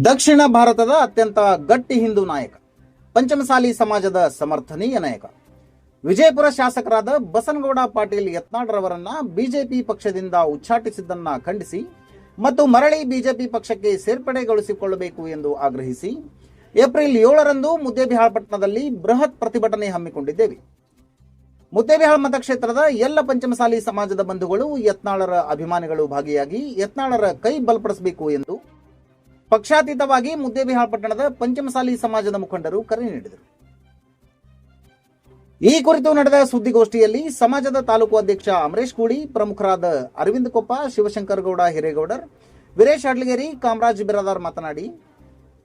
ದಕ್ಷಿಣ ಭಾರತದ ಅತ್ಯಂತ ಗಟ್ಟಿ ಹಿಂದೂ ನಾಯಕ, ಪಂಚಮಸಾಲಿ ಸಮಾಜದ ಸಮರ್ಥನೀಯ ನಾಯಕ. ವಿಜಯಪುರ ಶಾಸಕರಾದ ಬಸನಗೌಡ ಪಾಟೀಲ್ ಯತ್ನಾಳರವರನ್ನ ಬಿಜೆಪಿ ಪಕ್ಷದಿಂದ ಉಚ್ಚಾಟಿಸಿದ್ದನ್ನ ಖಂಡಿಸಿ ಮತ್ತು ಮರಳಿ ಬಿಜೆಪಿ ಪಕ್ಷಕ್ಕೆ ಸೇರ್ಪಡೆಗೊಳಿಸಿಕೊಳ್ಳಬೇಕು ಎಂದು ಆಗ್ರಹಿಸಿ ಏಪ್ರಿಲ್ ಏಳರಂದು ಮುದ್ದೇಬಿಹಾಳ್ ಪಟ್ಟಣದಲ್ಲಿ ಬೃಹತ್ ಪ್ರತಿಭಟನೆ ಹಮ್ಮಿಕೊಂಡಿದ್ದೇವೆ. ಮುದ್ದೇಬಿಹಾಳ್ ಮತಕ್ಷೇತ್ರದ ಎಲ್ಲ ಪಂಚಮಸಾಲಿ ಸಮಾಜದ ಬಂಧುಗಳು ಯತ್ನಾಳರ ಅಭಿಮಾನಿಗಳು ಭಾಗಿಯಾಗಿ ಯತ್ನಾಳರ ಕೈ ಬಲಪಡಿಸಬೇಕು ಎಂದು ಪಕ್ಷಾತೀತವಾಗಿ ಮುದ್ದೇಬಿಹಾಳ್ ಪಟ್ಟಣದ ಪಂಚಮಸಾಲಿ ಸಮಾಜದ ಮುಖಂಡರು ಕರೆ ನೀಡಿದರು. ಈ ಕುರಿತು ನಡೆದ ಸುದ್ದಿಗೋಷ್ಠಿಯಲ್ಲಿ ಸಮಾಜದ ತಾಲೂಕು ಅಧ್ಯಕ್ಷ ಅಮರೇಶ್ ಕೂಡಿ ಪ್ರಮುಖರಾದ ಅರವಿಂದ್ ಕೊಪ್ಪ ಶಿವಶಂಕರ್ ಗೌಡ ಹಿರೇಗೌಡರ್, ವೀರೇಶ್ ಅಡ್ಲಗೇರಿ, ಕಾಮರಾಜ್ ಬಿರಾದಾರ್ ಮಾತನಾಡಿ,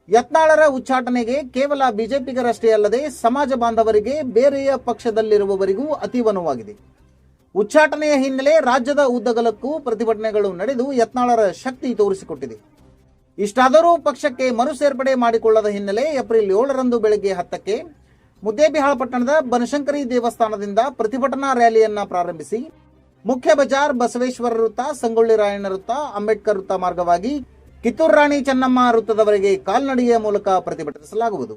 ಯತ್ನಾಳರ ಉಚ್ಚಾಟನೆಗೆ ಕೇವಲ ಬಿಜೆಪಿಗರಷ್ಟೇ ಅಲ್ಲದೆ ಸಮಾಜ ಬಾಂಧವರಿಗೆ ಬೇರೆಯ ಪಕ್ಷದಲ್ಲಿರುವವರಿಗೂ ಅತೀವ ನೋವಾಗಿದೆ. ಉಚ್ಚಾಟನೆಯ ಹಿನ್ನೆಲೆ ರಾಜ್ಯದ ಉದ್ದಗಲಕ್ಕೂ ಪ್ರತಿಭಟನೆಗಳು ನಡೆದು ಯತ್ನಾಳರ ಶಕ್ತಿ ತೋರಿಸಿಕೊಟ್ಟಿದೆ. ಇಷ್ಟಾದರೂ ಪಕ್ಷಕ್ಕೆ ಮರು ಸೇರ್ಪಡೆ ಮಾಡಿಕೊಳ್ಳದ ಹಿನ್ನೆಲೆ ಏಪ್ರಿಲ್ ಏಳರಂದು ಬೆಳಗ್ಗೆ ಹತ್ತಕ್ಕೆ ಮುದ್ದೇಬಿಹಾಳ ಪಟ್ಟಣದ ಬನಶಂಕರಿ ದೇವಸ್ಥಾನದಿಂದ ಪ್ರತಿಭಟನಾ ರ್ಯಾಲಿಯನ್ನ ಪ್ರಾರಂಭಿಸಿ ಮುಖ್ಯ ಬಜಾರ್ ಬಸವೇಶ್ವರ ವೃತ್ತ, ಸಂಗೊಳ್ಳಿ ರಾಯಣ್ಣ ವೃತ್ತ, ಅಂಬೇಡ್ಕರ್ ವೃತ್ತ ಮಾರ್ಗವಾಗಿ ಕಿತ್ತೂರು ರಾಣಿ ಚೆನ್ನಮ್ಮ ವೃತ್ತದವರೆಗೆ ಕಾಲ್ನಡಿಗೆಯ ಮೂಲಕ ಪ್ರತಿಭಟಿಸಲಾಗುವುದು.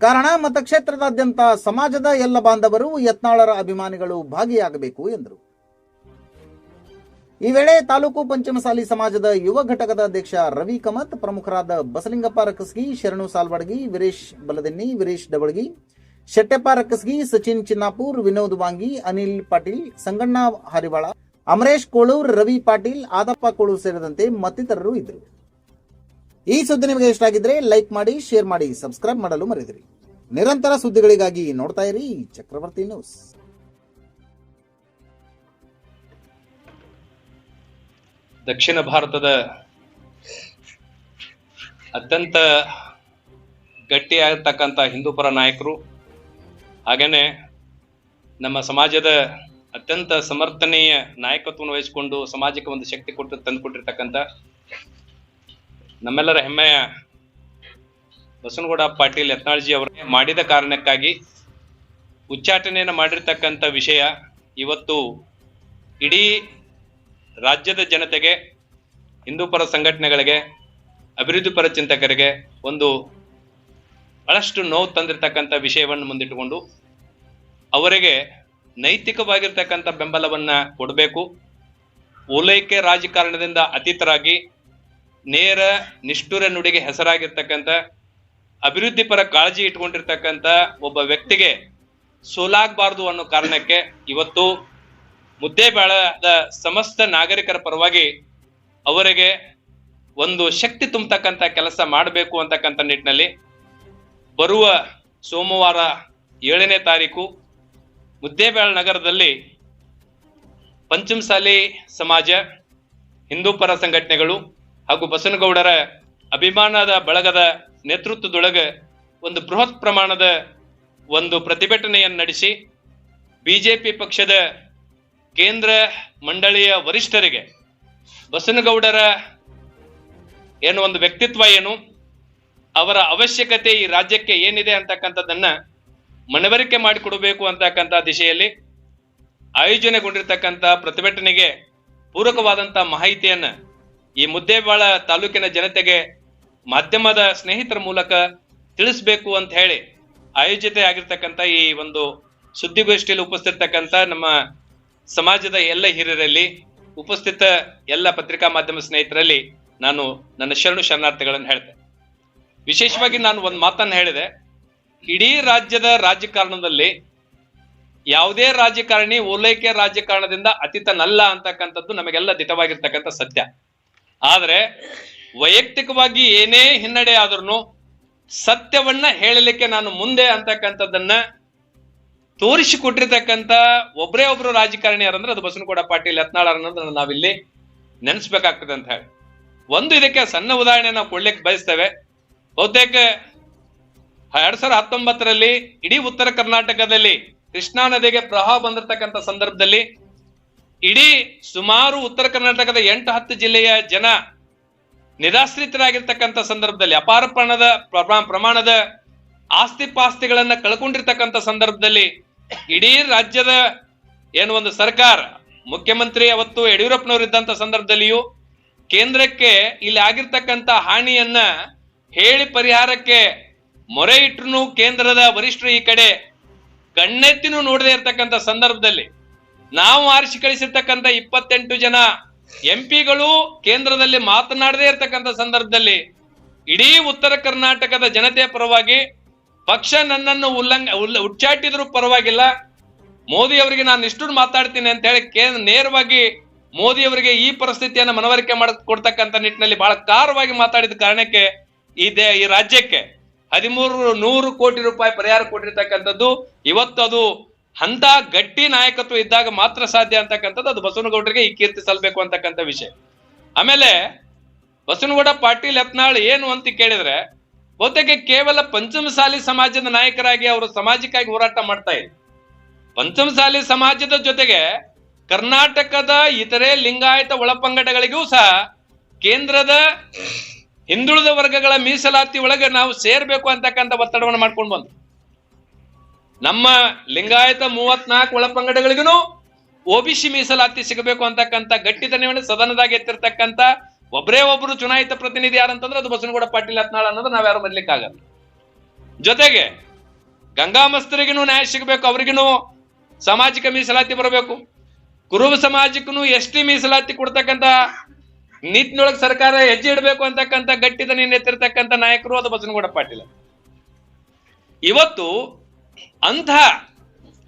ಕಾರಣ, ಮತಕ್ಷೇತ್ರದಾದ್ಯಂತ ಸಮಾಜದ ಎಲ್ಲ ಬಾಂಧವರು ಯತ್ನಾಳರ ಅಭಿಮಾನಿಗಳು ಭಾಗಿಯಾಗಬೇಕು ಎಂದರು. ಈ ವೇಳೆ ತಾಲೂಕು ಪಂಚಮಸಾಲಿ ಸಮಾಜದ ಯುವ ಘಟಕದ ಅಧ್ಯಕ್ಷ ರವಿ ಕಮತ್, ಪ್ರಮುಖರಾದ ಬಸಲಿಂಗಪ್ಪ ರಕ್ಕಸ್ಗಿ, ಶರಣು ಸಾಲ್ವಡ್ಗಿ, ವೀರೇಶ್ ಬಲದೆನ್ನಿ, ವೀರೇಶ್ ಡಬಳಗಿ ಶೆಟ್ಟೆಪ್ಪ ರಕ್ಕಸ್ಗಿ, ಸಚಿನ್ ಚಿನ್ನಾಪುರ್, ವಿನೋದ್ ವಾಂಗಿ, ಅನಿಲ್ ಪಾಟೀಲ್, ಸಂಗಣ್ಣ ಹರಿವಾಳ, ಅಮರೇಶ್ ಕೋಳೂರ್, ರವಿ ಪಾಟೀಲ್, ಆದಪ್ಪ ಕೋಳೂರ್ ಸೇರಿದಂತೆ ಮತ್ತಿತರರು ಇದ್ದರು. ಈ ಸುದ್ದಿ ನಿಮಗೆ ಇಷ್ಟ ಆಗಿದ್ರೆ ಲೈಕ್ ಮಾಡಿ, ಶೇರ್ ಮಾಡಿ, ಸಬ್ಸ್ಕ್ರೈಬ್ ಮಾಡಲು ಮರೆದಿರಿ ನಿರಂತರ ಸುದ್ದಿಗಳಿಗಾಗಿ ನೋಡ್ತಾ ಇರಿ ಚಕ್ರವರ್ತಿ ನ್ಯೂಸ್. ದಕ್ಷಿಣ ಭಾರತದ ಅತ್ಯಂತ ಗಟ್ಟಿಯಾಗಿರ್ತಕ್ಕಂಥ ಹಿಂದೂಪರ ನಾಯಕರು, ಹಾಗೇನೆ ನಮ್ಮ ಸಮಾಜದ ಅತ್ಯಂತ ಸಮರ್ಥನೀಯ ನಾಯಕತ್ವವನ್ನು ವಹಿಸಿಕೊಂಡು ಸಮಾಜಕ್ಕೆ ಒಂದು ಶಕ್ತಿ ಕೊಟ್ಟು ತಂದುಕೊಟ್ಟಿರ್ತಕ್ಕಂಥ ನಮ್ಮೆಲ್ಲರ ಹೆಮ್ಮೆಯ ಬಸವನಗೌಡ ಪಾಟೀಲ್ ಯತ್ನಾಳ್ಜಿ ಅವರು ಮಾಡಿದ ಕಾರಣಕ್ಕಾಗಿ ಉಚ್ಚಾಟನೆಯನ್ನು ಮಾಡಿರ್ತಕ್ಕಂಥ ವಿಷಯ ಇವತ್ತು ಇಡೀ ರಾಜ್ಯದ ಜನತೆಗೆ ಹಿಂದೂಪರ ಸಂಘಟನೆಗಳಿಗೆ ಅಭಿವೃದ್ಧಿಪರ ಚಿಂತಕರಿಗೆ ಒಂದು ಬಹಳಷ್ಟು ನೋವು ತಂದಿರತಕ್ಕಂಥ ವಿಷಯವನ್ನು ಮುಂದಿಟ್ಟುಕೊಂಡು ಅವರಿಗೆ ನೈತಿಕವಾಗಿರ್ತಕ್ಕಂಥ ಬೆಂಬಲವನ್ನ ಕೊಡಬೇಕು. ಓಲೈಕೆ ರಾಜಕಾರಣದಿಂದ ಅತೀತರಾಗಿ ನೇರ ನಿಷ್ಠುರ ನುಡಿಗೆ ಹೆಸರಾಗಿರ್ತಕ್ಕಂಥ ಅಭಿವೃದ್ಧಿಪರ ಕಾಳಜಿ ಇಟ್ಕೊಂಡಿರ್ತಕ್ಕಂಥ ಒಬ್ಬ ವ್ಯಕ್ತಿಗೆ ಸೋಲಾಗಬಾರ್ದು ಅನ್ನೋ ಕಾರಣಕ್ಕೆ ಇವತ್ತು ಮುದ್ದೇಬೇಳದ ಸಮಸ್ತ ನಾಗರಿಕರ ಪರವಾಗಿ ಅವರಿಗೆ ಒಂದು ಶಕ್ತಿ ತುಂಬತಕ್ಕಂತ ಕೆಲಸ ಮಾಡಬೇಕು ಅಂತಕ್ಕಂಥ ನಿಟ್ಟಿನಲ್ಲಿ ಬರುವ ಸೋಮವಾರ ಏಳನೇ ತಾರೀಕು ಮುದ್ದೇಬ್ಯಾಳ ನಗರದಲ್ಲಿ ಪಂಚಮಸಾಲಿ ಸಮಾಜ, ಹಿಂದೂ ಪರ ಸಂಘಟನೆಗಳು ಹಾಗೂ ಬಸನಗೌಡರ ಅಭಿಮಾನದ ಬಳಗದ ನೇತೃತ್ವದೊಳಗೆ ಒಂದು ಬೃಹತ್ ಪ್ರಮಾಣದ ಒಂದು ಪ್ರತಿಭಟನೆಯನ್ನು ನಡೆಸಿ ಬಿಜೆಪಿ ಪಕ್ಷದ ಕೇಂದ್ರ ಮಂಡಳಿಯ ವರಿಷ್ಠರಿಗೆ ಬಸನಗೌಡರ ಏನು ಒಂದು ವ್ಯಕ್ತಿತ್ವ ಏನು, ಅವರ ಅವಶ್ಯಕತೆ ಈ ರಾಜ್ಯಕ್ಕೆ ಏನಿದೆ ಅಂತಕ್ಕಂಥದ್ದನ್ನ ಮನವರಿಕೆ ಮಾಡಿಕೊಡಬೇಕು ಅಂತಕ್ಕಂಥ ದಿಶೆಯಲ್ಲಿ ಆಯೋಜನೆಗೊಂಡಿರ್ತಕ್ಕಂಥ ಪ್ರತಿಭಟನೆಗೆ ಪೂರಕವಾದಂಥ ಮಾಹಿತಿಯನ್ನ ಈ ಮುದ್ದೇಬಾಳ ತಾಲೂಕಿನ ಜನತೆಗೆ ಮಾಧ್ಯಮದ ಸ್ನೇಹಿತರ ಮೂಲಕ ತಿಳಿಸ್ಬೇಕು ಅಂತ ಹೇಳಿ ಆಯೋಜಿತ ಆಗಿರ್ತಕ್ಕಂಥ ಈ ಒಂದು ಸುದ್ದಿಗೋಷ್ಠಿಯಲ್ಲಿ ಉಪಸ್ಥಿತಕ್ಕಂಥ ನಮ್ಮ ಸಮಾಜದ ಎಲ್ಲ ಹಿರಿಯರಲ್ಲಿ, ಉಪಸ್ಥಿತ ಎಲ್ಲ ಪತ್ರಿಕಾ ಮಾಧ್ಯಮ ಸ್ನೇಹಿತರಲ್ಲಿ ನಾನು ನನ್ನ ಶರಣು ಶರಣಾರ್ಥಿಗಳನ್ನು ಹೇಳಿದೆ ವಿಶೇಷವಾಗಿ ನಾನು ಒಂದು ಮಾತನ್ನ ಹೇಳಿದೆ. ಇಡೀ ರಾಜ್ಯದ ರಾಜಕಾರಣದಲ್ಲಿ ಯಾವುದೇ ರಾಜಕಾರಣಿ ಓಲೈಕೆ ರಾಜಕಾರಣದಿಂದ ಅತೀತನಲ್ಲ ಅಂತಕ್ಕಂಥದ್ದು ನಮಗೆಲ್ಲ ದಿಟವಾಗಿರ್ತಕ್ಕಂಥ ಸತ್ಯ. ಆದರೆ ವೈಯಕ್ತಿಕವಾಗಿ ಏನೇ ಹಿನ್ನಡೆ ಆದ್ರೂ ಸತ್ಯವನ್ನ ಹೇಳಲಿಕ್ಕೆ ನಾನು ಮುಂದೆ ಅಂತಕ್ಕಂಥದ್ದನ್ನ ತೋರಿಸಿಕೊಟ್ಟಿರ್ತಕ್ಕಂಥ ಒಬ್ಬರೇ ಒಬ್ರು ರಾಜಕಾರಣಿ ಯಾರಂದ್ರೆ ಅದು ಬಸವನಗೌಡ ಪಾಟೀಲ್ ಯತ್ನಾಳ್ ಅನ್ನೋದನ್ನ ನಾವಿಲ್ಲಿ ನೆನೆಸ್ಬೇಕಾಗ್ತದೆ ಅಂತ ಹೇಳಿ. ಒಂದು ಇದಕ್ಕೆ ಸಣ್ಣ ಉದಾಹರಣೆ ನಾವು ಕೊಡ್ಲಿಕ್ಕೆ ಬಯಸ್ತೇವೆ. ಬಹುತೇಕ ಎರಡ್ ಸಾವಿರದ ಹತ್ತೊಂಬತ್ತರಲ್ಲಿ ಇಡೀ ಉತ್ತರ ಕರ್ನಾಟಕದಲ್ಲಿ ಕೃಷ್ಣಾ ನದಿಗೆ ಪ್ರವಾಹ ಬಂದಿರತಕ್ಕಂಥ ಸಂದರ್ಭದಲ್ಲಿ ಇಡೀ ಸುಮಾರು ಉತ್ತರ ಕರ್ನಾಟಕದ ಎಂಟು ಹತ್ತು ಜಿಲ್ಲೆಯ ಜನ ನಿರಾಶ್ರಿತರಾಗಿರ್ತಕ್ಕಂಥ ಸಂದರ್ಭದಲ್ಲಿ, ಅಪಾರ ಪ್ರಮಾಣದ ಪ್ರಮಾಣದ ಆಸ್ತಿ ಪಾಸ್ತಿಗಳನ್ನ ಕಳ್ಕೊಂಡಿರ್ತಕ್ಕಂಥ ಸಂದರ್ಭದಲ್ಲಿ ಇಡೀ ರಾಜ್ಯದ ಏನು ಒಂದು ಸರ್ಕಾರ, ಮುಖ್ಯಮಂತ್ರಿ ಅವತ್ತು ಯಡಿಯೂರಪ್ಪನವರು ಇದ್ದಂತ ಸಂದರ್ಭದಲ್ಲಿಯೂ ಕೇಂದ್ರಕ್ಕೆ ಇಲ್ಲಿ ಆಗಿರ್ತಕ್ಕಂತ ಹಾನಿಯನ್ನ ಹೇಳಿ ಪರಿಹಾರಕ್ಕೆ ಮೊರೆ ಇಟ್ರು ಕೇಂದ್ರದ ವರಿಷ್ಠರು ಈ ಕಡೆ ಕಣ್ಣೆತ್ತಿನೂ ನೋಡದೆ ಇರ್ತಕ್ಕಂಥ ಸಂದರ್ಭದಲ್ಲಿ ನಾವು ಆರಿಸಿ ಕಳಿಸಿರ್ತಕ್ಕಂಥ ಇಪ್ಪತ್ತೆಂಟು ಜನ ಎಂ ಪಿಗಳು ಕೇಂದ್ರದಲ್ಲಿ ಮಾತನಾಡದೇ ಇರ್ತಕ್ಕಂಥ ಸಂದರ್ಭದಲ್ಲಿ ಇಡೀ ಉತ್ತರ ಕರ್ನಾಟಕದ ಜನತೆಯ ಪರವಾಗಿ ಪಕ್ಷ ನನ್ನನ್ನು ಉಲ್ಲಂಘ ಉಲ್ಲ ಉಚ್ಚಾಟಿದ್ರು ಪರವಾಗಿಲ್ಲ. ಮೋದಿ ಅವರಿಗೆ ನಾನು ಇಷ್ಟು ಮಾತಾಡ್ತೀನಿ ಅಂತ ಹೇಳಿ ಕೇಂದ್ರ ನೇರವಾಗಿ ಮೋದಿ ಅವರಿಗೆ ಈ ಪರಿಸ್ಥಿತಿಯನ್ನು ಮನವರಿಕೆ ಮಾಡ ಕೊಡ್ತಕ್ಕಂಥ ನಿಟ್ಟಿನಲ್ಲಿ ಬಹಳ ಕಾರವಾಗಿ ಮಾತಾಡಿದ ಕಾರಣಕ್ಕೆ ಈ ದೇ ಈ ರಾಜ್ಯಕ್ಕೆ ಹದಿಮೂರು ನೂರು ಕೋಟಿ ರೂಪಾಯಿ ಪರಿಹಾರ ಕೊಟ್ಟಿರ್ತಕ್ಕಂಥದ್ದು, ಇವತ್ತು ಅದು ಅಂತ ಗಟ್ಟಿ ನಾಯಕತ್ವ ಇದ್ದಾಗ ಮಾತ್ರ ಸಾಧ್ಯ ಅಂತಕ್ಕಂಥದ್ದು, ಅದು ಬಸವನಗೌಡರಿಗೆ ಈ ಕೀರ್ತಿ ಸಲ್ಬೇಕು ಅಂತಕ್ಕಂಥ ವಿಷಯ. ಆಮೇಲೆ ಬಸವನಗೌಡ ಪಾಟೀಲ್ ಯತ್ನಾಳ್ ಏನು ಅಂತ ಕೇಳಿದ್ರೆ ಬಹುತೇಕ ಕೇವಲ ಪಂಚಮಸಾಲಿ ಸಮಾಜದ ನಾಯಕರಾಗಿ ಅವರು ಸಮಾಜಕ್ಕಾಗಿ ಹೋರಾಟ ಮಾಡ್ತಾ ಇದ್ರು. ಪಂಚಮಸಾಲಿ ಸಮಾಜದ ಜೊತೆಗೆ ಕರ್ನಾಟಕದ ಇತರೆ ಲಿಂಗಾಯತ ಒಳಪಂಗಡಗಳಿಗೂ ಸಹ ಕೇಂದ್ರದ ಹಿಂದುಳಿದ ವರ್ಗಗಳ ಮೀಸಲಾತಿ ಒಳಗೆ ನಾವು ಸೇರ್ಬೇಕು ಅಂತಕ್ಕಂಥ ಒತ್ತಡವನ್ನು ಮಾಡ್ಕೊಂಡು ಬಂದ್ರು ನಮ್ಮ ಲಿಂಗಾಯತ ಮೂವತ್ನಾಲ್ಕು ಒಳಪಂಗಡಗಳಿಗೂ ಒಬಿಸಿ ಮೀಸಲಾತಿ ಸಿಗಬೇಕು ಅಂತಕ್ಕಂಥ ಗಟ್ಟಿತನವನ್ನು ಸದನದಾಗ ಎತ್ತಿರ್ತಕ್ಕಂಥ ಒಬ್ಬರೇ ಒಬ್ರು ಚುನಾಯಿತ ಪ್ರತಿನಿಧಿ ಯಾರಂತಂದ್ರೆ ಅದು ಬಸನಗೌಡ ಪಾಟೀಲ್ ಹತ್ನಾಳ ಅನ್ನೋದು ನಾವ್ಯಾರು ಮರ್ಲಿಕ್ಕಾಗಲ್ಲ. ಜೊತೆಗೆ ಗಂಗಾಮಸ್ತರಿಗೂ ನ್ಯಾಯ ಸಿಗಬೇಕು ಅವ್ರಿಗೂ ಸಾಮಾಜಿಕ ಮೀಸಲಾತಿ ಬರಬೇಕು. ಕುರುಬ ಸಮಾಜಕ್ಕೂ ಎಸ್ ಟಿ ಮೀಸಲಾತಿ ಕೊಡ್ತಕ್ಕಂತ ನೀತಿನೊಳಗೆ ಸರ್ಕಾರ ಹೆಜ್ಜೆ ಇಡಬೇಕು ಅಂತಕ್ಕಂಥ ಗಟ್ಟಿದ ನಿನ್ನೆತ್ತಿರ್ತಕ್ಕಂಥ ನಾಯಕರು ಅದು ಬಸನಗೌಡ ಪಾಟೀಲ್. ಇವತ್ತು ಅಂಥ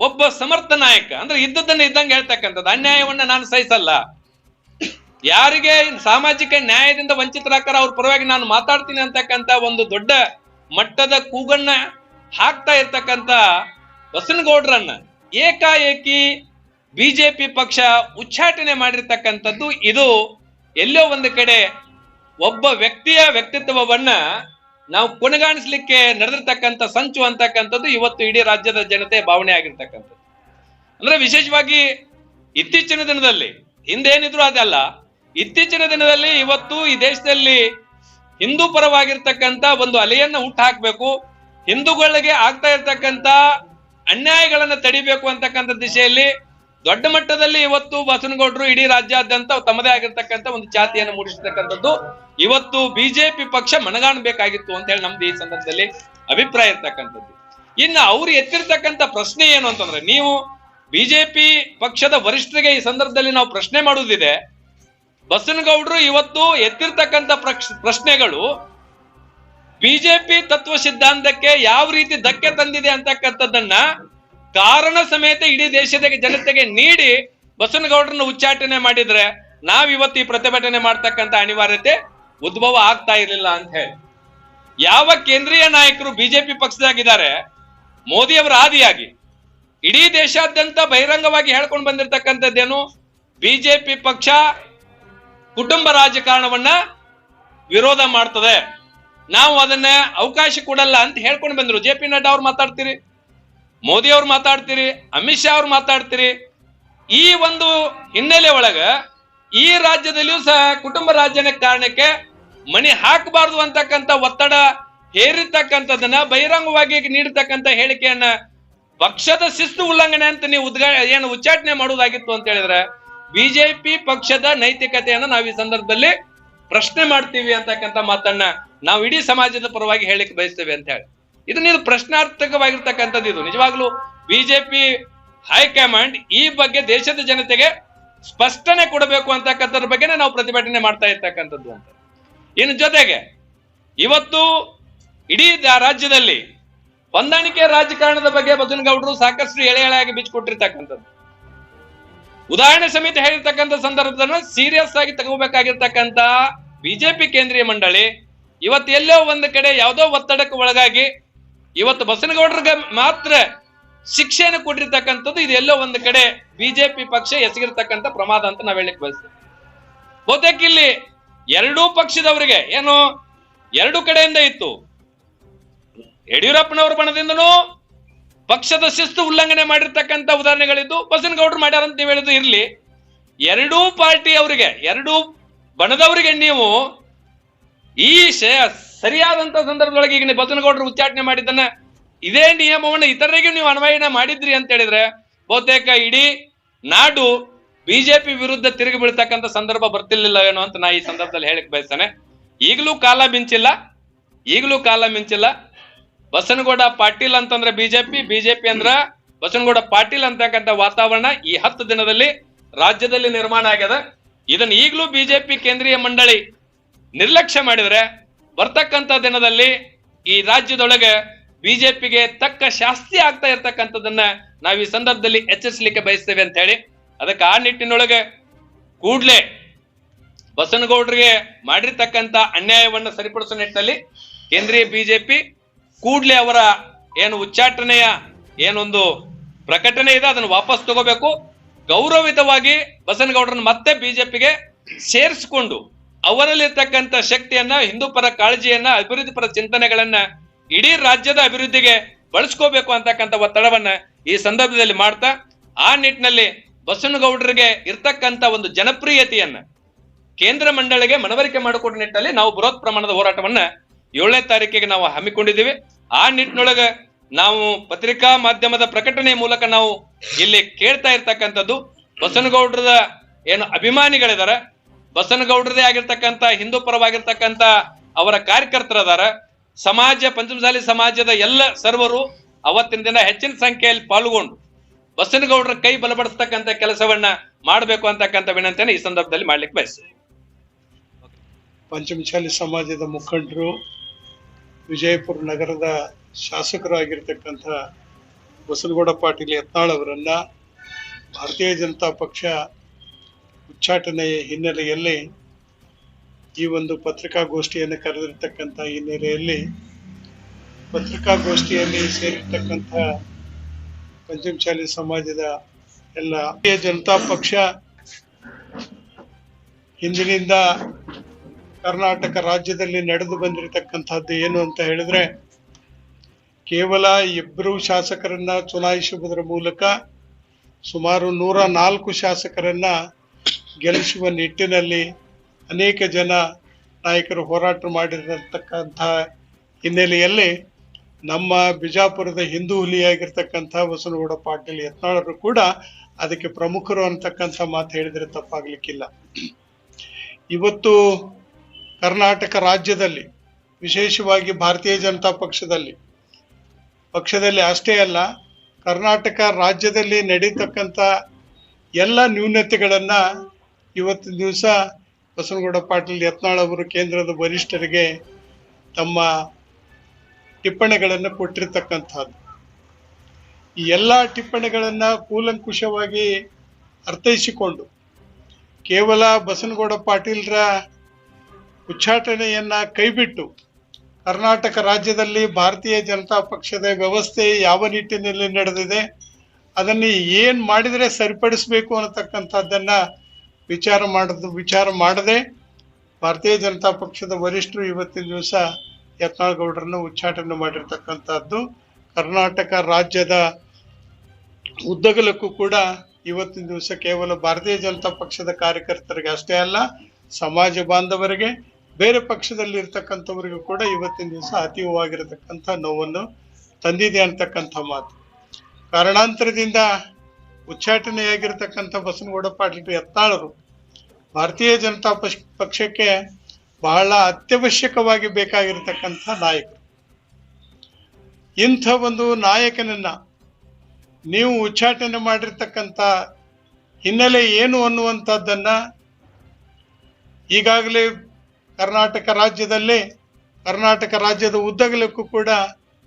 ಒಬ್ಬ ಸಮರ್ಥ ನಾಯಕ, ಅಂದ್ರೆ ಇದ್ದದ್ದನ್ನ ಇದ್ದಂಗೆ ಹೇಳ್ತಕ್ಕಂಥದ್ದು, ಅನ್ಯಾಯವನ್ನ ನಾನು ಸಹಿಸಲ್ಲ. ಯಾರಿಗೆ ಸಾಮಾಜಿಕ ನ್ಯಾಯದಿಂದ ವಂಚಿತರಾಗ್ತಾರ ಅವ್ರ ಪರವಾಗಿ ನಾನು ಮಾತಾಡ್ತೀನಿ ಅಂತಕ್ಕಂತ ಒಂದು ದೊಡ್ಡ ಮಟ್ಟದ ಕೂಗನ್ನ ಹಾಕ್ತಾ ಇರ್ತಕ್ಕಂತ ಬಸನಗೌಡ್ರನ್ನ ಏಕಾಏಕಿ ಬಿಜೆಪಿ ಪಕ್ಷ ಉಚ್ಚಾಟನೆ ಮಾಡಿರ್ತಕ್ಕಂಥದ್ದು ಇದು ಎಲ್ಲೋ ಒಂದು ಕಡೆ ಒಬ್ಬ ವ್ಯಕ್ತಿಯ ವ್ಯಕ್ತಿತ್ವವನ್ನ ನಾವು ಕೊನೆಗಾಣಿಸ್ಲಿಕ್ಕೆ ನಡೆದಿರ್ತಕ್ಕಂಥ ಸಂಚು ಅಂತಕ್ಕಂಥದ್ದು ಇವತ್ತು ಇಡೀ ರಾಜ್ಯದ ಜನತೆ ಭಾವನೆ ಆಗಿರ್ತಕ್ಕಂಥದ್ದು. ಅಂದ್ರೆ ವಿಶೇಷವಾಗಿ ಇತ್ತೀಚಿನ ದಿನದಲ್ಲಿ ಹಿಂದೇನಿದ್ರು ಅದಲ್ಲ ಇತ್ತೀಚಿನ ದಿನದಲ್ಲಿ ಇವತ್ತು ಈ ದೇಶದಲ್ಲಿ ಹಿಂದೂ ಪರವಾಗಿರ್ತಕ್ಕಂತ ಒಂದು ಅಲೆಯನ್ನ ಹುಟ್ಟು ಹಾಕ್ಬೇಕು. ಹಿಂದೂಗಳಿಗೆ ಆಗ್ತಾ ಇರ್ತಕ್ಕಂತ ಅನ್ಯಾಯಗಳನ್ನ ತಡಿಬೇಕು ಅಂತಕ್ಕಂಥ ದಿಶೆಯಲ್ಲಿ ದೊಡ್ಡ ಮಟ್ಟದಲ್ಲಿ ಇವತ್ತು ಬಸವನಗೌಡರು ಇಡೀ ರಾಜ್ಯಾದ್ಯಂತ ತಮ್ಮದೇ ಆಗಿರ್ತಕ್ಕಂಥ ಒಂದು ಜಾತಿಯನ್ನು ಮೂಡಿಸತಕ್ಕಂಥದ್ದು. ಇವತ್ತು ಬಿಜೆಪಿ ಪಕ್ಷ ಮನಗಾಣಬೇಕಾಗಿತ್ತು ಅಂತ ಹೇಳಿ ನಮ್ದು ಈ ಸಂದರ್ಭದಲ್ಲಿ ಅಭಿಪ್ರಾಯ ಇರ್ತಕ್ಕಂಥದ್ದು. ಇನ್ನು ಅವ್ರು ಎತ್ತಿರ್ತಕ್ಕಂಥ ಪ್ರಶ್ನೆ ಏನು ಅಂತಂದ್ರೆ, ನೀವು ಬಿಜೆಪಿ ಪಕ್ಷದ ವರಿಷ್ಠರಿಗೆ ಈ ಸಂದರ್ಭದಲ್ಲಿ ನಾವು ಪ್ರಶ್ನೆ ಮಾಡುವುದಿದೆ ಬಸವನಗೌಡರು ಇವತ್ತು ಎತ್ತಿರ್ತಕ್ಕಂಥ ಪ್ರಶ್ನೆಗಳು, ಬಿಜೆಪಿ ತತ್ವ ಸಿದ್ಧಾಂತಕ್ಕೆ ಯಾವ ರೀತಿ ಧಕ್ಕೆ ತಂದಿದೆ ಅಂತಕ್ಕಂಥದ್ದನ್ನ ಕಾರಣ ಸಮೇತ ಇಡೀ ದೇಶದ ಜನತೆಗೆ ನೀಡಿ ಬಸನಗೌಡರನ್ನ ಉಚ್ಚಾಟನೆ ಮಾಡಿದ್ರೆ ನಾವ್ ಇವತ್ತು ಈ ಪ್ರತಿಭಟನೆ ಮಾಡ್ತಕ್ಕಂಥ ಅನಿವಾರ್ಯತೆ ಉದ್ಭವ ಆಗ್ತಾ ಇರಲಿಲ್ಲ ಅಂತ ಹೇಳಿ. ಯಾವ ಕೇಂದ್ರೀಯ ನಾಯಕರು ಬಿಜೆಪಿ ಪಕ್ಷದಾಗಿದ್ದಾರೆ, ಮೋದಿ ಅವರ ಆದಿಯಾಗಿ, ಇಡೀ ದೇಶಾದ್ಯಂತ ಬಹಿರಂಗವಾಗಿ ಹೇಳ್ಕೊಂಡು ಬಂದಿರತಕ್ಕಂಥದ್ದೇನು ಬಿಜೆಪಿ ಪಕ್ಷ ಕುಟುಂಬ ರಾಜಕಾರಣವನ್ನ ವಿರೋಧ ಮಾಡ್ತದೆ. ನಾವು ಅದನ್ನ ಅವಕಾಶ ಕೊಡಲ್ಲ ಅಂತ ಹೇಳ್ಕೊಂಡು ಬಂದ್ರು. ಜೆ ಪಿ ನಡ್ಡಾ ಅವ್ರು ಮಾತಾಡ್ತೀರಿ, ಮೋದಿ ಅವ್ರು ಮಾತಾಡ್ತೀರಿ, ಅಮಿತ್ ಶಾ ಅವ್ರು ಮಾತಾಡ್ತೀರಿ. ಈ ಒಂದು ಹಿನ್ನೆಲೆ ಒಳಗ ಈ ರಾಜ್ಯದಲ್ಲಿಯೂ ಸಹ ಕುಟುಂಬ ರಾಜ್ಯನ ಕಾರಣಕ್ಕೆ ಮಣಿ ಹಾಕಬಾರ್ದು ಅಂತಕ್ಕಂಥ ಒತ್ತಡ ಹೇರಿರ್ತಕ್ಕಂಥದ್ದನ್ನ ಬಹಿರಂಗವಾಗಿ ನೀಡತಕ್ಕಂಥ ಹೇಳಿಕೆಯನ್ನ ಪಕ್ಷದ ಶಿಸ್ತು ಉಲ್ಲಂಘನೆ ಅಂತ ನೀವು ಉದ್ಘಾ, ಏನು ಉಚ್ಚಾಟನೆ ಮಾಡುವುದಾಗಿತ್ತು ಅಂತ ಹೇಳಿದ್ರೆ ಬಿಜೆಪಿ ಪಕ್ಷದ ನೈತಿಕತೆಯನ್ನು ನಾವು ಈ ಸಂದರ್ಭದಲ್ಲಿ ಪ್ರಶ್ನೆ ಮಾಡ್ತೀವಿ ಅಂತಕ್ಕಂಥ ಮಾತನ್ನ ನಾವು ಇಡೀ ಸಮಾಜದ ಪರವಾಗಿ ಹೇಳಿಕ್ ಬಯಸ್ತೇವೆ ಅಂತ ಹೇಳಿ. ಇದನ್ನ ಇದು ಪ್ರಶ್ನಾರ್ಥಕವಾಗಿರ್ತಕ್ಕಂಥದ್ದು ಇದು. ನಿಜವಾಗ್ಲೂ ಬಿಜೆಪಿ ಹೈಕಮಾಂಡ್ ಈ ಬಗ್ಗೆ ದೇಶದ ಜನತೆಗೆ ಸ್ಪಷ್ಟನೆ ಕೊಡಬೇಕು ಅಂತಕ್ಕಂಥದ್ರ ಬಗ್ಗೆನೇ ನಾವು ಪ್ರತಿಭಟನೆ ಮಾಡ್ತಾ ಇರ್ತಕ್ಕಂಥದ್ದು ಅಂತ. ಇನ್ನು ಜೊತೆಗೆ ಇವತ್ತು ಇಡೀ ರಾಜ್ಯದಲ್ಲಿ ಹೊಂದಾಣಿಕೆ ರಾಜಕಾರಣದ ಬಗ್ಗೆ ಬಸವನಗೌಡರು ಸಾಕಷ್ಟು ಎಳೆ ಎಳೆಯಾಗಿ ಬಿಚ್ಚಿಕೊಟ್ಟಿರ್ತಕ್ಕಂಥದ್ದು. ಉದಾಹರಣೆ ಸಮೇತ ಹೇಳಿರ್ತಕ್ಕಂಥ ಸಂದರ್ಭದಲ್ಲಿ ಸೀರಿಯಸ್ ಆಗಿ ತಗೋಬೇಕಾಗಿರ್ತಕ್ಕಂಥ ಬಿಜೆಪಿ ಕೇಂದ್ರೀಯ ಮಂಡಳಿ ಇವತ್ತು ಎಲ್ಲೋ ಒಂದು ಕಡೆ ಯಾವುದೋ ಒತ್ತಡಕ್ಕೆ ಒಳಗಾಗಿ ಇವತ್ತು ಬಸನಗೌಡರಿಗೆ ಮಾತ್ರ ಶಿಕ್ಷೆಯನ್ನು ಕೊಟ್ಟಿರ್ತಕ್ಕಂಥದ್ದು ಇದು ಎಲ್ಲೋ ಒಂದು ಕಡೆ ಬಿಜೆಪಿ ಪಕ್ಷ ಎಸಗಿರ್ತಕ್ಕಂಥ ಪ್ರಮಾದ ಅಂತ ನಾವು ಹೇಳಕ್ ಬಯಸ್ತೀವಿ. ಬಹುತೇಕ ಇಲ್ಲಿ ಎರಡೂ ಪಕ್ಷದವರಿಗೆ ಏನು ಎರಡು ಕಡೆಯಿಂದ ಇತ್ತು. ಯಡಿಯೂರಪ್ಪನವ್ರ ಬಣದಿಂದನೂ ಪಕ್ಷದ ಶಿಸ್ತು ಉಲ್ಲಂಘನೆ ಮಾಡಿರ್ತಕ್ಕಂಥ ಉದಾಹರಣೆಗಳಿದ್ದು, ಬಸನಗೌಡರು ಮಾಡ್ಯಾರ ಅಂತ ನೀವು ಹೇಳಿದ್ದು ಇರಲಿ. ಎರಡೂ ಪಾರ್ಟಿ ಅವರಿಗೆ, ಎರಡೂ ಬಣದವರಿಗೆ ನೀವು ಈ ಸರಿಯಾದಂತ ಸಂದರ್ಭದೊಳಗೆ ಈಗ ಬಸನಗೌಡರು ಉಚ್ಚಾಟನೆ ಮಾಡಿದ್ದನ್ನ, ಇದೇ ನಿಯಮವನ್ನು ಇತರರಿಗೂ ನೀವು ಅನ್ವಯನ ಮಾಡಿದ್ರಿ ಅಂತ ಹೇಳಿದ್ರೆ, ಬಹುತೇಕ ಇಡೀ ನಾಡು ಬಿಜೆಪಿ ವಿರುದ್ಧ ತಿರುಗಿ ಬೀಳ್ತಕ್ಕಂಥ ಸಂದರ್ಭ ಬರ್ತಿರ್ಲಿಲ್ಲ ಏನೋ ಅಂತ ನಾ ಈ ಸಂದರ್ಭದಲ್ಲಿ ಹೇಳಕ್ ಬಯಸ್ತೇನೆ. ಈಗಲೂ ಕಾಲ ಮಿಂಚಿಲ್ಲ, ಈಗಲೂ ಕಾಲ ಮಿಂಚಿಲ್ಲ. ಬಸನಗೌಡ ಪಾಟೀಲ್ ಅಂತಂದ್ರೆ ಬಿಜೆಪಿ ಬಿಜೆಪಿ ಅಂದ್ರ ಬಸನಗೌಡ ಪಾಟೀಲ್ ಅಂತಕ್ಕಂಥ ವಾತಾವರಣ ಈ ಹತ್ತು ದಿನದಲ್ಲಿ ರಾಜ್ಯದಲ್ಲಿ ನಿರ್ಮಾಣ ಆಗ್ಯದ. ಇದನ್ನ ಈಗಲೂ ಬಿಜೆಪಿ ಕೇಂದ್ರೀಯ ಮಂಡಳಿ ನಿರ್ಲಕ್ಷ್ಯ ಮಾಡಿದ್ರೆ ಬರ್ತಕ್ಕಂಥ ದಿನದಲ್ಲಿ ಈ ರಾಜ್ಯದೊಳಗೆ ಬಿಜೆಪಿಗೆ ತಕ್ಕ ಶಾಸ್ತಿ ಆಗ್ತಾ ಇರ್ತಕ್ಕಂಥದನ್ನ ನಾವು ಈ ಸಂದರ್ಭದಲ್ಲಿ ಎಚ್ಚರಿಸಲಿಕ್ಕೆ ಬಯಸ್ತೇವೆ ಅಂತ ಹೇಳಿ, ಅದಕ್ಕೆ ಆ ನಿಟ್ಟಿನೊಳಗೆ ಕೂಡ್ಲೆ ಬಸನಗೌಡರಿಗೆ ಮಾಡಿರ್ತಕ್ಕಂಥ ಅನ್ಯಾಯವನ್ನು ಸರಿಪಡಿಸುವ ನಿಟ್ಟಿನಲ್ಲಿ ಕೇಂದ್ರೀಯ ಬಿಜೆಪಿ ಕೂಡ್ಲೆ ಅವರ ಏನು ಉಚ್ಚಾಟನೆಯ ಏನೊಂದು ಪ್ರಕಟಣೆ ಇದೆ, ಅದನ್ನು ವಾಪಸ್ ತಗೋಬೇಕು. ಗೌರವಿತವಾಗಿ ಬಸನಗೌಡರನ್ನ ಮತ್ತೆ ಬಿಜೆಪಿಗೆ ಸೇರಿಸಿಕೊಂಡು ಅವರಲ್ಲಿರ್ತಕ್ಕಂಥ ಶಕ್ತಿಯನ್ನ, ಹಿಂದೂ ಪರ ಕಾಳಜಿಯನ್ನ, ಅಭಿವೃದ್ಧಿ ಪರ ಚಿಂತನೆಗಳನ್ನ ಇಡೀ ರಾಜ್ಯದ ಅಭಿವೃದ್ಧಿಗೆ ಬಳಸ್ಕೋಬೇಕು ಅಂತಕ್ಕಂಥ ಒತ್ತಡವನ್ನ ಈ ಸಂದರ್ಭದಲ್ಲಿ ಮಾಡ್ತಾ, ಆ ನಿಟ್ಟಿನಲ್ಲಿ ಬಸನಗೌಡರಿಗೆ ಇರ್ತಕ್ಕಂಥ ಒಂದು ಜನಪ್ರಿಯತೆಯನ್ನ ಕೇಂದ್ರ ಮಂಡಳಿಗೆ ಮನವರಿಕೆ ಮಾಡಿಕೊಟ್ಟ ನಿಟ್ಟಿನಲ್ಲಿ ನಾವು ಬೃಹತ್ ಪ್ರಮಾಣದ ಹೋರಾಟವನ್ನ ಏಳನೇ ತಾರೀಕಿಗೆ ನಾವು ಹಮ್ಮಿಕೊಂಡಿದ್ದೀವಿ. ಆ ನಿಟ್ಟಿನೊಳಗೆ ನಾವು ಪತ್ರಿಕಾ ಮಾಧ್ಯಮದ ಪ್ರಕಟಣೆ ಮೂಲಕ ನಾವು ಇಲ್ಲಿ ಕೇಳ್ತಾ ಇರ್ತಕ್ಕಂಥದ್ದು ಬಸನಗೌಡರದ ಏನು ಅಭಿಮಾನಿಗಳಿದ್ದಾರೆ. ಬಸನಗೌಡರದೇ ಆಗಿರ್ತಕ್ಕಂಥ, ಹಿಂದೂ ಪರವಾಗಿರ್ತಕ್ಕಂಥ ಅವರ ಕಾರ್ಯಕರ್ತರದಾರ. ಸಮಾಜ, ಪಂಚಮಸಾಲಿ ಸಮಾಜದ ಎಲ್ಲ ಸರ್ವರು ಅವತ್ತಿನ ದಿನ ಹೆಚ್ಚಿನ ಸಂಖ್ಯೆಯಲ್ಲಿ ಪಾಲ್ಗೊಂಡು ಬಸನಗೌಡರ ಕೈ ಬಲಪಡಿಸ್ತಕ್ಕಂಥ ಕೆಲಸವನ್ನ ಮಾಡಬೇಕು ಅಂತಕ್ಕಂಥ ವಿನಂತಿಯನ್ನು ಈ ಸಂದರ್ಭದಲ್ಲಿ ಮಾಡ್ಲಿಕ್ಕೆ ಬಯಸ್ತೀನಿ ಪಂಚಮಸಾಲಿ ಸಮಾಜದ ಮುಖಂಡರು ವಿಜಯಪುರ ನಗರದ ಶಾಸಕರಾಗಿರ್ತಕ್ಕಂಥ ಬಸನಗೌಡ ಪಾಟೀಲ್ ಯತ್ನಾಳ್ ಅವರನ್ನ ಭಾರತೀಯ ಜನತಾ ಪಕ್ಷ ಉಚ್ಚಾಟನೆಯ ಹಿನ್ನೆಲೆಯಲ್ಲಿ ಈ ಒಂದು ಪತ್ರಿಕಾಗೋಷ್ಠಿಯನ್ನು ಕರೆದಿರ್ತಕ್ಕಂಥ ಹಿನ್ನೆಲೆಯಲ್ಲಿ ಪತ್ರಿಕಾಗೋಷ್ಠಿಯಲ್ಲಿ ಸೇರಿರ್ತಕ್ಕಂಥ ಪಂಚಮಶಾಲಿ ಸಮಾಜದ ಎಲ್ಲ ಭಾರತೀಯ ಜನತಾ ಪಕ್ಷ ಹಿಂದಿನಿಂದ ಕರ್ನಾಟಕ ರಾಜ್ಯದಲ್ಲಿ ನಡೆದು ಬಂದಿರತಕ್ಕಂಥದ್ದು ಏನು ಅಂತ ಹೇಳಿದ್ರೆ, ಕೇವಲ ಇಬ್ಬರು ಶಾಸಕರನ್ನ ಚುನಾಯಿಸುವುದರ ಮೂಲಕ ಸುಮಾರು ನೂರ ನಾಲ್ಕು ಶಾಸಕರನ್ನ ಗೆಲ್ಲಿಸುವ ನಿಟ್ಟಿನಲ್ಲಿ ಅನೇಕ ಜನ ನಾಯಕರು ಹೋರಾಟ ಮಾಡಿರತಕ್ಕಂಥ ಹಿನ್ನೆಲೆಯಲ್ಲಿ ನಮ್ಮ ಬಿಜಾಪುರದ ಹಿಂದೂ ಹುಲಿಯಾಗಿರ್ತಕ್ಕಂಥ ಬಸನಗೌಡ ಪಾಟೀಲ್ ಯತ್ನಾಳರು ಕೂಡ ಅದಕ್ಕೆ ಪ್ರಮುಖರು ಅಂತಕ್ಕಂಥ ಮಾತು ಹೇಳಿದರೆ ತಪ್ಪಾಗ್ಲಿಕ್ಕಿಲ್ಲ. ಇವತ್ತು ಕರ್ನಾಟಕ ರಾಜ್ಯದಲ್ಲಿ, ವಿಶೇಷವಾಗಿ ಭಾರತೀಯ ಜನತಾ ಪಕ್ಷದಲ್ಲಿ. ಪಕ್ಷದಲ್ಲಿ ಅಷ್ಟೇ ಅಲ್ಲ, ಕರ್ನಾಟಕ ರಾಜ್ಯದಲ್ಲಿ ನಡೀತಕ್ಕಂಥ ಎಲ್ಲ ನ್ಯೂನತೆಗಳನ್ನು ಇವತ್ತಿನ ದಿವಸ ಬಸನಗೌಡ ಪಾಟೀಲ್ ಯತ್ನಾಳ್ ಅವರು ಕೇಂದ್ರದ ವರಿಷ್ಠರಿಗೆ ತಮ್ಮ ಟಿಪ್ಪಣಿಗಳನ್ನು ಕೊಟ್ಟಿರ್ತಕ್ಕಂಥದ್ದು. ಈ ಎಲ್ಲ ಟಿಪ್ಪಣಿಗಳನ್ನು ಕೂಲಂಕುಷವಾಗಿ ಅರ್ಥೈಸಿಕೊಂಡು ಕೇವಲ ಬಸನಗೌಡ ಪಾಟೀಲ್ರ ಉಚ್ಚಾಟನೆಯನ್ನ ಕೈಬಿಟ್ಟು ಕರ್ನಾಟಕ ರಾಜ್ಯದಲ್ಲಿ ಭಾರತೀಯ ಜನತಾ ಪಕ್ಷದ ವ್ಯವಸ್ಥೆ ಯಾವ ನಿಟ್ಟಿನಲ್ಲಿ ನಡೆದಿದೆ, ಅದನ್ನು ಏನು ಮಾಡಿದ್ರೆ ಸರಿಪಡಿಸಬೇಕು ಅನ್ನತಕ್ಕಂಥದ್ದನ್ನ ವಿಚಾರ ಮಾಡದು, ವಿಚಾರ ಮಾಡದೆ ಭಾರತೀಯ ಜನತಾ ಪಕ್ಷದ ವರಿಷ್ಠರು ಇವತ್ತಿನ ದಿವಸ ಯತ್ನಾಳ್ ಗೌಡರನ್ನು ಉಚ್ಚಾಟನೆ ಮಾಡಿರ್ತಕ್ಕಂಥದ್ದು. ಕರ್ನಾಟಕ ರಾಜ್ಯದ ಉದ್ದಗಲಕ್ಕೂ ಕೂಡ ಇವತ್ತಿನ ದಿವಸ ಕೇವಲ ಭಾರತೀಯ ಜನತಾ ಪಕ್ಷದ ಕಾರ್ಯಕರ್ತರಿಗೆ ಅಷ್ಟೇ ಅಲ್ಲ, ಸಮಾಜ ಬಾಂಧವರಿಗೆ ಬೇರೆ ಪಕ್ಷದಲ್ಲಿ ಇರ್ತಕ್ಕಂಥವರಿಗೂ ಕೂಡ ಇವತ್ತಿನ ದಿವಸ ಅತೀವವಾಗಿರತಕ್ಕಂಥ ನೋವನ್ನು ತಂದಿದೆ ಅಂತಕ್ಕಂಥ ಮಾತು. ಕಾರಣಾಂತರದಿಂದ ಉಚ್ಚಾಟನೆಯಾಗಿರ್ತಕ್ಕಂಥ ಬಸನಗೌಡ ಪಾಟೀಲ್ ಎತ್ತಾಳರು. ಭಾರತೀಯ ಜನತಾ ಪಕ್ಷ, ಪಕ್ಷಕ್ಕೆ ಬಹಳ ಅತ್ಯವಶ್ಯಕವಾಗಿ ಬೇಕಾಗಿರ್ತಕ್ಕಂಥ ನಾಯಕರು. ಇಂಥ ಒಂದು ನಾಯಕನನ್ನ ನೀವು ಉಚ್ಚಾಟನೆ ಮಾಡಿರ್ತಕ್ಕಂಥ ಹಿನ್ನೆಲೆ ಏನು ಅನ್ನುವಂಥದ್ದನ್ನ ಈಗಾಗಲೇ ಕರ್ನಾಟಕ ರಾಜ್ಯದಲ್ಲಿ, ಕರ್ನಾಟಕ ರಾಜ್ಯದ ಉದ್ದಗಲಕ್ಕೂ ಕೂಡ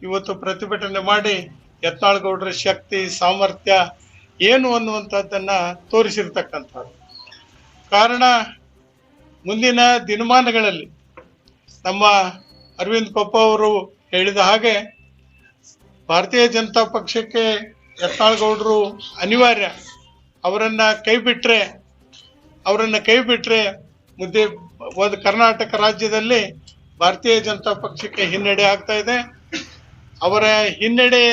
ಇವತ್ತು ಪ್ರತಿಭಟನೆ ಮಾಡಿ ಯತ್ನಾಳ್ ಗೌಡರ ಶಕ್ತಿ, ಸಾಮರ್ಥ್ಯ ಏನು ಅನ್ನುವಂಥದ್ದನ್ನು ತೋರಿಸಿರ್ತಕ್ಕಂಥದ್ದು. ಕಾರಣ ಮುಂದಿನ ದಿನಮಾನಗಳಲ್ಲಿ ನಮ್ಮ ಅರವಿಂದ್ ಕೊಪ್ಪ ಅವರು ಹೇಳಿದ ಹಾಗೆ ಭಾರತೀಯ ಜನತಾ ಪಕ್ಷಕ್ಕೆ ಯತ್ನಾಳ್ ಗೌಡರು ಅನಿವಾರ್ಯ. ಅವರನ್ನು ಕೈ ಬಿಟ್ರೆ, ಅವರನ್ನ ಕೈ ಬಿಟ್ರೆ ಮುದ್ದೆ, ಒಂದು ಕರ್ನಾಟಕ ರಾಜ್ಯದಲ್ಲಿ ಭಾರತೀಯ ಜನತಾ ಪಕ್ಷಕ್ಕೆ ಹಿನ್ನಡೆ ಆಗ್ತಾ ಇದೆ. ಅವರ ಹಿನ್ನಡೆ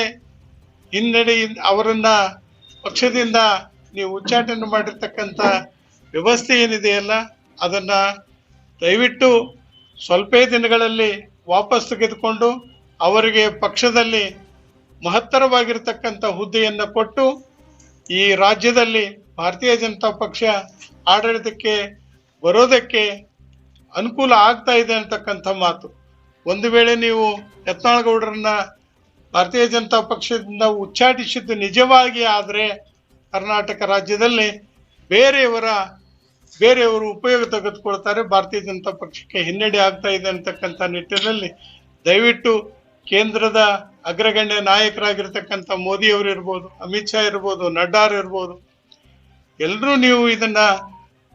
ಹಿನ್ನಡೆ ಅವರನ್ನ ಪಕ್ಷದಿಂದ ನೀವು ಉಚ್ಚಾಟನೆ ಮಾಡಿರ್ತಕ್ಕಂಥ ವ್ಯವಸ್ಥೆ ಏನಿದೆಯಲ್ಲ ಅದನ್ನ ದಯವಿಟ್ಟು ಸ್ವಲ್ಪ ದಿನಗಳಲ್ಲಿ ವಾಪಸ್ ತೆಗೆದುಕೊಂಡು ಅವರಿಗೆ ಪಕ್ಷದಲ್ಲಿ ಮಹತ್ತರವಾಗಿರ್ತಕ್ಕಂಥ ಹುದ್ದೆಯನ್ನು ಕೊಟ್ಟು ಈ ರಾಜ್ಯದಲ್ಲಿ ಭಾರತೀಯ ಜನತಾ ಪಕ್ಷ ಆಡಳಿತಕ್ಕೆ ಬರೋದಕ್ಕೆ ಅನುಕೂಲ ಆಗ್ತಾ ಇದೆ ಅಂತಕ್ಕಂಥ ಮಾತು. ಒಂದು ವೇಳೆ ನೀವು ಯತ್ನಾಳಗೌಡರನ್ನ ಭಾರತೀಯ ಜನತಾ ಪಕ್ಷದಿಂದ ಉಚ್ಚಾಟಿಸಿದ್ದು ನಿಜವಾಗಿ ಆದರೆ ಕರ್ನಾಟಕ ರಾಜ್ಯದಲ್ಲಿ ಬೇರೆಯವರ, ಬೇರೆಯವರು ಉಪಯೋಗ ತೆಗೆದುಕೊಳ್ತಾರೆ, ಭಾರತೀಯ ಜನತಾ ಪಕ್ಷಕ್ಕೆ ಹಿನ್ನಡೆ ಆಗ್ತಾ ಇದೆ ಅಂತಕ್ಕಂಥ ನಿಟ್ಟಿನಲ್ಲಿ ದಯವಿಟ್ಟು ಕೇಂದ್ರದ ಅಗ್ರಗಣ್ಯ ನಾಯಕರಾಗಿರ್ತಕ್ಕಂಥ ಮೋದಿಯವರು ಇರ್ಬೋದು, ಅಮಿತ್ ಶಾ ಇರ್ಬೋದು, ನಡ್ಡಾರ್ ಇರ್ಬೋದು ಎಲ್ಲರೂ ನೀವು ಇದನ್ನ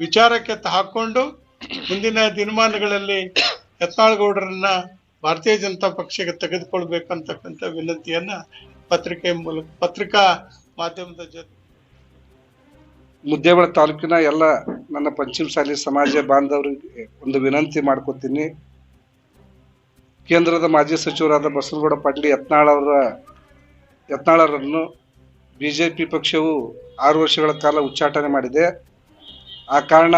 ವಿಚಾರಕ್ಕೆ ಹಾಕೊಂಡು ಮುಂದಿನ ದಿನಮಾನಗಳಲ್ಲಿ ಯತ್ನಾಳ್ಗೌಡರನ್ನ ಭಾರತೀಯ ಜನತಾ ಪಕ್ಷಕ್ಕೆ ತೆಗೆದುಕೊಳ್ಬೇಕಂತಕ್ಕಂಥ ವಿನಂತಿಯನ್ನ ಪತ್ರಿಕೆ ಮೂಲಕ, ಪತ್ರಿಕಾ ಮಾಧ್ಯಮದ ಜೊತೆ ಮುದ್ದೇಬಳ ತಾಲೂಕಿನ ಎಲ್ಲ ನನ್ನ ಪಂಚಮ ಶಾಲೆ ಸಮಾಜ ಬಾಂಧವರಿಗೆ ಒಂದು ವಿನಂತಿ ಮಾಡ್ಕೊತೀನಿ. ಕೇಂದ್ರದ ಮಾಜಿ ಸಚಿವರಾದ ಬಸವನಗೌಡ ಪಾಟೀಲ್ ಯತ್ನಾಳ್ ಅವರ ಯತ್ನಾಳರನ್ನು ಬಿ ಜೆ ಪಿ ಪಕ್ಷವು ಆರು ವರ್ಷಗಳ ಕಾಲ ಉಚ್ಚಾಟನೆ ಮಾಡಿದೆ. ಆ ಕಾರಣ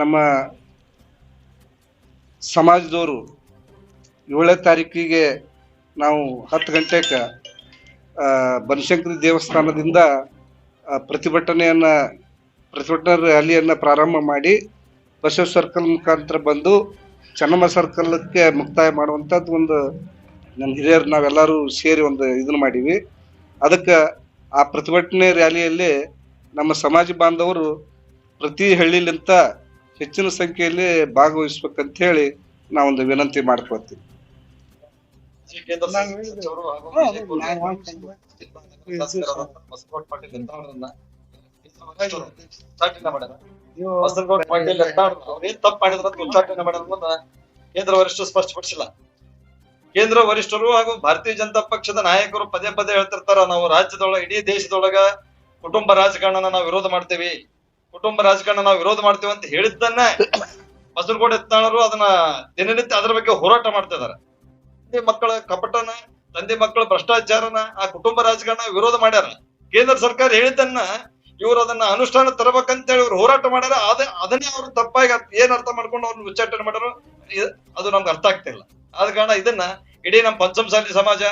ನಮ್ಮ ಸಮಾಜದವರು ಏಳನೇ ತಾರೀಕಿಗೆ ನಾವು ಹತ್ತು ಗಂಟೆಗೆ ಬನಶಂಕರಿ ದೇವಸ್ಥಾನದಿಂದ ಪ್ರತಿಭಟನೆಯನ್ನ, ಪ್ರತಿಭಟನಾ ರ್ಯಾಲಿಯನ್ನು ಪ್ರಾರಂಭ ಮಾಡಿ ಬಸವ ಸರ್ಕಲ್ ಮುಖಾಂತರ ಬಂದು ಚೆನ್ನಮ್ಮ ಸರ್ಕಲ್ಗೆ ಮುಕ್ತಾಯ ಮಾಡುವಂಥದ್ದು ಒಂದು ನಮ್ಮ ಹಿರಿಯರು ನಾವೆಲ್ಲರೂ ಸೇರಿ ಒಂದು ಇದನ್ನ ಮಾಡೀವಿ. ಅದಕ್ಕೆ ಆ ಪ್ರತಿಭಟನೆ ರ್ಯಾಲಿಯಲ್ಲಿ ನಮ್ಮ ಸಮಾಜ ಬಾಂಧವರು ಪ್ರತಿ ಹಳ್ಳಿಲಿಂತ ಹೆಚ್ಚಿನ ಸಂಖ್ಯೆಯಲ್ಲಿ ಭಾಗವಹಿಸ್ಬೇಕಂತ ಹೇಳಿ ನಾವೊಂದು ವಿನಂತಿ ಮಾಡ್ಕೊಳ್ತೀವಿ. ಕೇಂದ್ರ ವರಿಷ್ಠರು ಸ್ಪಷ್ಟಪಡಿಸಿಲ್ಲ. ಕೇಂದ್ರ ವರಿಷ್ಠರು ಹಾಗೂ ಭಾರತೀಯ ಜನತಾ ಪಕ್ಷದ ನಾಯಕರು ಪದೇ ಪದೇ ಹೇಳ್ತಿರ್ತಾರ ನಾವು ರಾಜ್ಯದೊಳಗ ಇಡೀ ದೇಶದೊಳಗ ಕುಟುಂಬ ರಾಜಕಾರಣನ ನಾವು ವಿರೋಧ ಮಾಡ್ತೇವಿ. ಕುಟುಂಬ ರಾಜಕಾರಣ ನಾವು ವಿರೋಧ ಮಾಡ್ತೇವೆ ಅಂತ ಹೇಳಿದ್ದನ್ನ ಬಸವನಗೌಡ ಎತ್ತಾಳರು ಅದನ್ನ ದಿನನಿತ್ಯ ಅದರ ಬಗ್ಗೆ ಹೋರಾಟ ಮಾಡ್ತಾ ಇದಾರೆ. ತಂದೆ ಮಕ್ಕಳ ಕಪಟನ, ತಂದೆ ಮಕ್ಕಳ ಭ್ರಷ್ಟಾಚಾರನ, ಆ ಕುಟುಂಬ ರಾಜಕಾರಣ ವಿರೋಧ ಮಾಡ್ಯಾರ. ಕೇಂದ್ರ ಸರ್ಕಾರ ಹೇಳಿದ್ದನ್ನ ಇವರು ಅದನ್ನ ಅನುಷ್ಠಾನ ತರಬೇಕಂತೇಳಿ ಇವ್ರು ಹೋರಾಟ ಮಾಡ್ಯಾರ. ಅದ, ಅದನ್ನೇ ಅವ್ರು ತಪ್ಪಾಗಿ ಏನ್ ಅರ್ಥ ಮಾಡ್ಕೊಂಡು ಅವ್ರನ್ನ ಉಚ್ಚಾಟನೆ ಮಾಡ್ಯಾರ ಅದು ನಮ್ಗೆ ಅರ್ಥ ಆಗ್ತಿಲ್ಲ ಆದ ಕಾರಣ ಇದನ್ನ ಇಡೀ ನಮ್ಮ ಪಂಚಮಸಾಲಿ ಸಮಾಜ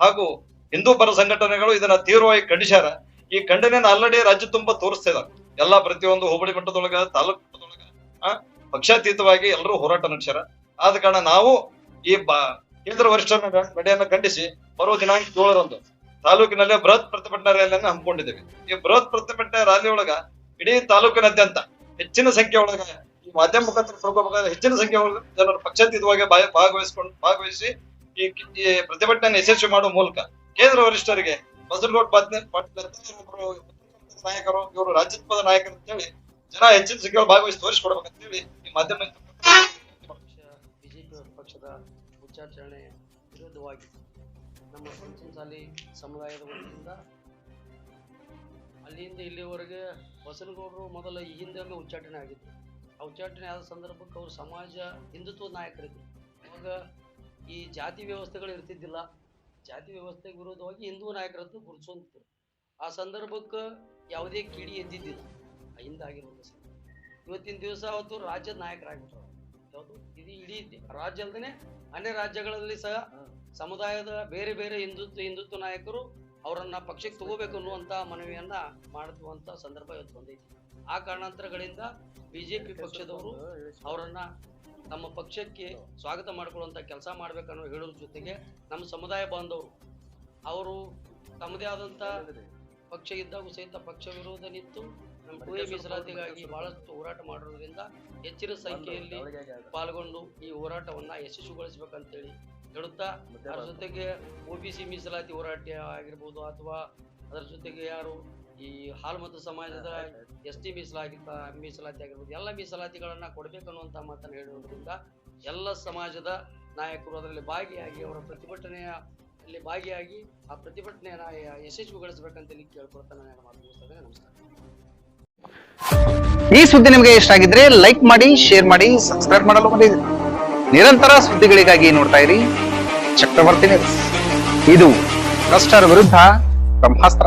ಹಾಗೂ ಹಿಂದೂ ಪರ ಸಂಘಟನೆಗಳು ಇದನ್ನ ತೀವ್ರವಾಗಿ ಖಂಡಿಸ್ಯಾರ. ಈ ಖಂಡನೆಯನ್ನು ಆಲ್ರೆಡಿ ರಾಜ್ಯ ತುಂಬಾ ತೋರಿಸ್ತಾ ಇದ್ದಾರೆ ಎಲ್ಲಾ ಪ್ರತಿಯೊಂದು ಹೋಬಳಿ ಮಟ್ಟದೊಳಗ, ತಾಲೂಕು ಮಟ್ಟದೊಳಗ ಪಕ್ಷಾತೀತವಾಗಿ ಎಲ್ಲರೂ ಹೋರಾಟ ನಡೆಸ್ಯಾರ. ಆದ ಕಾರಣ ನಾವು ಈ ಕೇಂದ್ರ ವರಿಷ್ಠರ ನಡೆಯನ್ನ ಖಂಡಿಸಿ, ಬರುವ ದಿನಾಂಕ ಏಳರಂದು ತಾಲೂಕಿನಲ್ಲೇ ಬೃಹತ್ ಪ್ರತಿಭಟನಾ ರ್ಯಾಲಿಯನ್ನು ಹಮ್ಮಿಕೊಂಡಿದ್ದೇವೆ. ಈ ಬೃಹತ್ ಪ್ರತಿಭಟನಾ ರ್ಯಾಲಿ ಒಳಗ ಇಡೀ ತಾಲೂಕಿನಾದ್ಯಂತ ಹೆಚ್ಚಿನ ಸಂಖ್ಯೆ ಒಳಗ, ಈ ಮಾಧ್ಯಮ ಮುಖಾಂತರ ಹೆಚ್ಚಿನ ಸಂಖ್ಯೆ ಒಳಗ ಜನರು ಪಕ್ಷಾತೀತವಾಗಿ ಭಾಗವಹಿಸಿಕೊಂಡು, ಭಾಗವಹಿಸಿ ಈ ಈ ಪ್ರತಿಭಟನೆ ಯಶಸ್ವಿ ಮಾಡುವ ಮೂಲಕ ಕೇಂದ್ರ ವರಿಷ್ಠರಿಗೆ ಅಂತ ಒಬ್ರು ನಾಯಕರು, ಇವರು ರಾಜ್ಯತ್ವದ ನಾಯಕರು ಅಂತ ಹೇಳಿ ಜನ ಹೆಚ್ಚಿನ ಸಂಖ್ಯೆ ಭಾಗವಹಿಸಿ ತೋರಿಸ್ಕೊಡ್ಬೇಕಂತೇಳಿ ಈ ಮಾಧ್ಯಮ ಬಿಜೆಪಿ ಪಕ್ಷದ ಉಚ್ಚಾಚರಣೆ ವಿರುದ್ಧವಾಗಿ ನಮ್ಮ ಪಂಚಮಸಾಲಿ ಸಮುದಾಯದ ವತಿಯಿಂದ ಅಲ್ಲಿಂದ ಇಲ್ಲಿವರೆಗೆ ಬಸನಗೌಡರು ಮೊದಲ ಈ ಹಿಂದೆ ಉಚ್ಚಾಟನೆ ಆಗಿತ್ತು ಆ ಉಚ್ಚಾಟನೆ ಆದ ಸಂದರ್ಭಕ್ಕೆ ಅವರು ಸಮಾಜ ಹಿಂದುತ್ವದ ನಾಯಕರಿದ್ದರು ಅವಾಗ ಈ ಜಾತಿ ವ್ಯವಸ್ಥೆಗಳು ಇರ್ತಿದ್ದಿಲ್ಲ. ಜಾತಿ ವ್ಯವಸ್ಥೆಗೆ ವಿರೋಧವಾಗಿ ಹಿಂದೂ ನಾಯಕರದ್ದು ಗುರುತಿಸುವಂತಿದ್ರು ಆ ಸಂದರ್ಭಕ್ಕೆ ಯಾವುದೇ ಕಿಡಿ ಎದ್ದಿದ್ದಿಲ್ಲ. ಹಿಂದಾಗಿರುವಂಥ ಸಂದರ್ಭ. ಇವತ್ತಿನ ದಿವಸ ಅವತ್ತು ರಾಜ್ಯದ ನಾಯಕರಾಗ್ಬಿಟ್ರು ಯಾವುದು? ಇದು ಇಡೀ ರಾಜ್ಯ ಅಲ್ಲದೆ ಅನ್ಯ ರಾಜ್ಯಗಳಲ್ಲಿ ಸಹ ಸಮುದಾಯದ ಬೇರೆ ಬೇರೆ ಹಿಂದುತ್ವ ಹಿಂದುತ್ವ ನಾಯಕರು ಅವರನ್ನ ಪಕ್ಷಕ್ಕೆ ತಗೋಬೇಕು ಅನ್ನುವಂತ ಮನವಿಯನ್ನ ಮಾಡುವಂತ ಸಂದರ್ಭ ಇವತ್ತು ಬಂದೈತಿ. ಆ ಕಾರಣಾಂತರಗಳಿಂದ ಬಿಜೆಪಿ ಪಕ್ಷದವರು ಅವರನ್ನ ತಮ್ಮ ಪಕ್ಷಕ್ಕೆ ಸ್ವಾಗತ ಮಾಡಿಕೊಳ್ಳುವಂಥ ಕೆಲಸ ಮಾಡ್ಬೇಕನ್ನೋ ಹೇಳೋದ್ರ ಜೊತೆಗೆ ನಮ್ಮ ಸಮುದಾಯ ಬಾಂಧವರು ಅವರು ತಮ್ಮದೇ ಆದಂಥ ಪಕ್ಷ ಇದ್ದಾಗೂ ಸಹಿತ ಪಕ್ಷ ವಿರೋಧ ನಿಂತು ನಮ್ಮ ಕುವೆ ಮೀಸಲಾತಿಗಾಗಿ ಬಹಳಷ್ಟು ಹೋರಾಟ ಮಾಡಿರೋದ್ರಿಂದ ಹೆಚ್ಚಿನ ಸಂಖ್ಯೆಯಲ್ಲಿ ಪಾಲ್ಗೊಂಡು ಈ ಹೋರಾಟವನ್ನ ಯಶಸ್ವಿಗೊಳಿಸಬೇಕಂತೇಳಿ ಹೇಳುತ್ತಾ ಅದರ ಜೊತೆಗೆ ಒ ಬಿ ಸಿ ಮೀಸಲಾತಿ ಹೋರಾಟ ಆಗಿರ್ಬೋದು ಅಥವಾ ಅದರ ಜೊತೆಗೆ ಯಾರು ಈ ಹಾಲ್ಮತ ಸಮಾಜದ ಎಸ್ ಟಿ ಮೀಸಲಾತಿ ಮೀಸಲಾತಿ ಆಗಿರ್ಬೋದು ಎಲ್ಲ ಮೀಸಲಾತಿಗಳನ್ನ ಕೊಡಬೇಕನ್ನುವಂತ ಮಾತನ್ನು ಹೇಳುವುದರಿಂದ ಎಲ್ಲ ಸಮಾಜದ ನಾಯಕರು ಅದರಲ್ಲಿ ಭಾಗಿಯಾಗಿ ಅವರ ಪ್ರತಿಭಟನೆಯ ಅಲ್ಲಿ ಭಾಗಿಯಾಗಿ ಆ ಪ್ರತಿಭಟನೆಯನ್ನ ಯಶಸ್ವಿಗೊಳಿಸಬೇಕಂತ ಕೇಳ್ಕೊಳ್ತಾ ನಾನು ಮಾತು ಮುಗಿಸ್ತೇನೆ ನಮಸ್ಕಾರ. ಈ ಸುದ್ದಿ ನಿಮಗೆ ಇಷ್ಟ ಆಗಿದ್ರೆ ಲೈಕ್ ಮಾಡಿ ಶೇರ್ ಮಾಡಿ ಸಬ್ಸ್ಕ್ರೈಬ್ ಮಾಡಲು ಮಾಡಿ ನಿರಂತರ ಸುದ್ದಿಗಳಿಗಾಗಿ ನೋಡ್ತಾ ಇರಿ. ಚಕ್ರವರ್ತಿ ಇದು ಭ್ರಷ್ಟರ ವಿರುದ್ಧ ಬ್ರಹ್ಮಾಸ್ತ್ರ.